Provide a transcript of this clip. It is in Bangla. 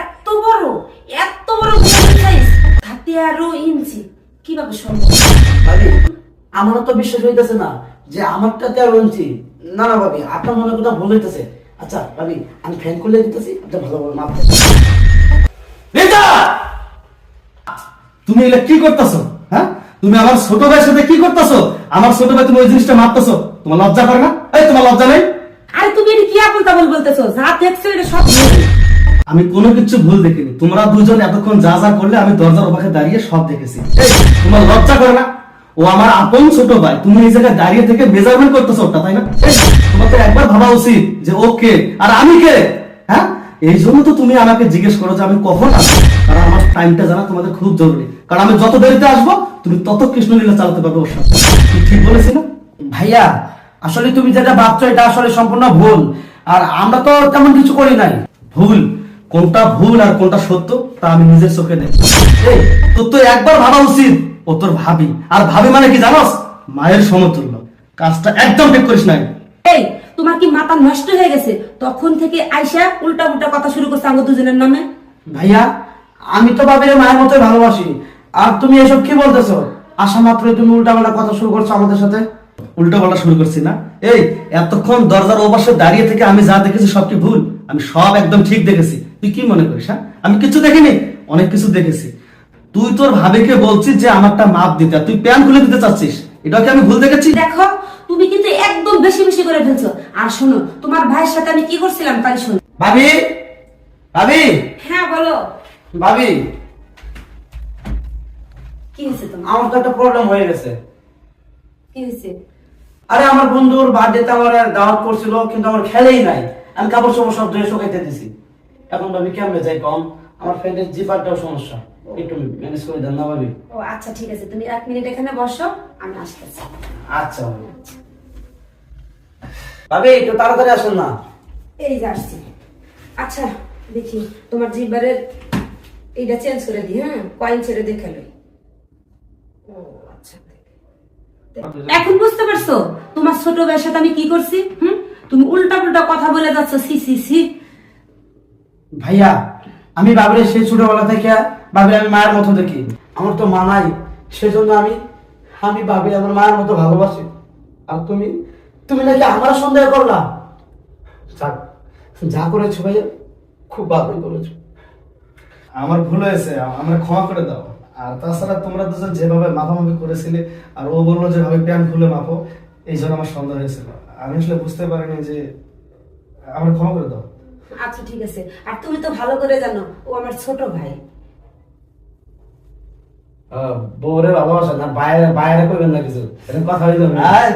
এত বড় এত বড় সাইজ ইঞ্চি। কীভাবে সম্ভব? ভাবি আমারও তো বিশ্বাস হইতেছে না যে আমারটা তেরো ইঞ্চি। না না ভাবি আপনার মনে কোথাও ভুল হইতেছে। আচ্ছা ভাবি আমি ফ্যান খুলে দিতেছি আপনি ভালো ভালো মাপ তুমি এগুলা কি করতেছো? হ্যাঁ? তুমি আমার ছোট ভাইয়ের সাথে কি করতেছো? আমার ছোট ভাই তুমি ওই জিনিসটা মারতেছো তোমার লজ্জা করে না? এই তোমার লজ্জা নেই? আরে তুমি কি আপন তাবল বলতেছো? যা দেখছ এটা সব। আমি কোনো কিছু ভুল দেখিনি। তোমরা দুজন এতক্ষণ যা যা করলে আমি দরজার ওপাশে দাঁড়িয়ে সব দেখেছি। তোমার লজ্জা করে না? ও আমার আপন ছোট ভাই। তুমি এই জায়গায় দাঁড়িয়ে থেকে মেজারমেন্ট করতেছো ওটা তাই না? তোমার তো একবার ভাবা উচিত যে ও কে? আর আমি কে? হ্যাঁ? এই জন্য তো তুমি আমাকে জিজ্ঞেস করো যে আমি কখন আসব। কারণ আমার টাইমটা জানা তোমাদের খুব জরুরি। কারণ আমি যত দেরিতে আসব তুমি তত কৃষ্ণলীলা চালাতে পারবে ওর সাথে। কি ঠিক বলেছি না? ভাইয়া আসলে তুমি যেটা ভাবছ এটা আসলে সম্পূর্ণ ভুল। আর আমরা তো তেমন কিছু করি নাই। ভুল? কোনটা ভুল আর কোনটা সত্য তা আমি নিজের চোখে দেখি এই, তোর তো একবার ভাবা উচিত। ও তোর ভাবি। আর ভাবি মানে কি জানোস? মায়ের সমতুল্য। কাজটা একদম ঠিক করিস নাই। এই তোমার কি মাথা নষ্ট হয়ে গেছে? তখন থেকে আইসা উল্টা উল্টা কথা শুরু করছে আমাদের দুজনের নামে। ভাইয়া আমি তো ভাবির মায়ের মতোই ভালোবাসি। আর তুমি এসব কি বলতেছো? আসা মাত্রই তুমি উল্টাপাল্টা কথা শুরু করছ আমাদের সাথে। উল্টো পাল্টা শুরু করছি না। এই এতক্ষণ দরজার ও পাশে দাঁড়িয়ে থেকে আমি যা দেখেছি সব কি ভুল। আমি সব একদম ঠিক দেখেছি। তুই কি মনে করিস হ্যাঁ? আমি কিছু দেখিনি অনেক কিছু দেখেছি। তুই তোর ভাবিকে বলছিস যে আমারটা মাপ দিতে তুই প্যান খুলে দিতে চাচ্ছিস। এটা কি আমি ভুল দেখেছি? দেখো তুমি কিন্তু একদম বেশি বেশি করে ফেলছো। আর শোনো তোমার ভাইয়ের সাথে আমি কি করছিলাম তাই শোনো। ভাবি? ভাবি? হ্যাঁ বলো। ভাবি? কি হয়েছে তোমার? আমার তো একটা প্রবলেম হয়ে গেছে। কি হয়েছে? আরে আমার বন্ধুর বার্থডেতে আমার দাওয়াত করছিল কিন্তু আমার খেলেই নাই। আমি কাপড় চোপড় সব ধুয়ে শুকাইতে দিছি। এখন ভাবি কেমনে যাই কম? আমার ফ্রেন্ডের জিপারটাও সমস্যা। একটু ম্যানেজ করে দেন না ভাবি? ও আচ্ছা ঠিক আছে। তুমি এক মিনিট এখানে বসো আমি আসতেছি। আচ্ছা ভাবি। ভাবি একটু তাড়াতাড়ি আসুন না। এই যে আসছি। আচ্ছা দেখি তোমার জিবারের এইটা চেঞ্জ করে দিই হ্যাঁ? কয়েন ছেড়ে দেখে লই। ও আচ্ছা এখন বুঝতে পারছ? তোমার ছোট ভাইয়ের সাথে আমি কি করছি? হুম? তুমি উল্টা উল্টা কথা বলে যাচ্ছ সি সি সি। ভাইয়া, আমি বাবির সেই ছোটবেলা থেকে, বাবির আমি মায়ের মতো দেখি। আমার তো মা নাই, সেজন্য আমি আমি বাবির আমার মায়ের মতো ভালোবাসি। আর তুমি তুমি নাকি আমার সন্দেহ করলা? যা করেছ ভাইয়া, খুব ভালোই করেছ। আমার ভুল হয়েছে, আমরা ক্ষমা করে দাও। আর তাছাড়া তোমরা দুজন যেভাবে মাপামাপি করেছিলে, আর ও বলল যেভাবে প্যান খুলে মাপো, এই জন্য আমার সন্দেহ হয়েছিল। আমি আসলে বুঝতে পারিনি যে, আমার ক্ষমা করে দাও। আচ্ছা ঠিক আছে। আর তুমি তো ভালো করে জানো ও আমার ছোট ভাই। বউরে ভালোবাসা না বাইরে বাইরে করবেন না কিছু। কথা হইল আয়,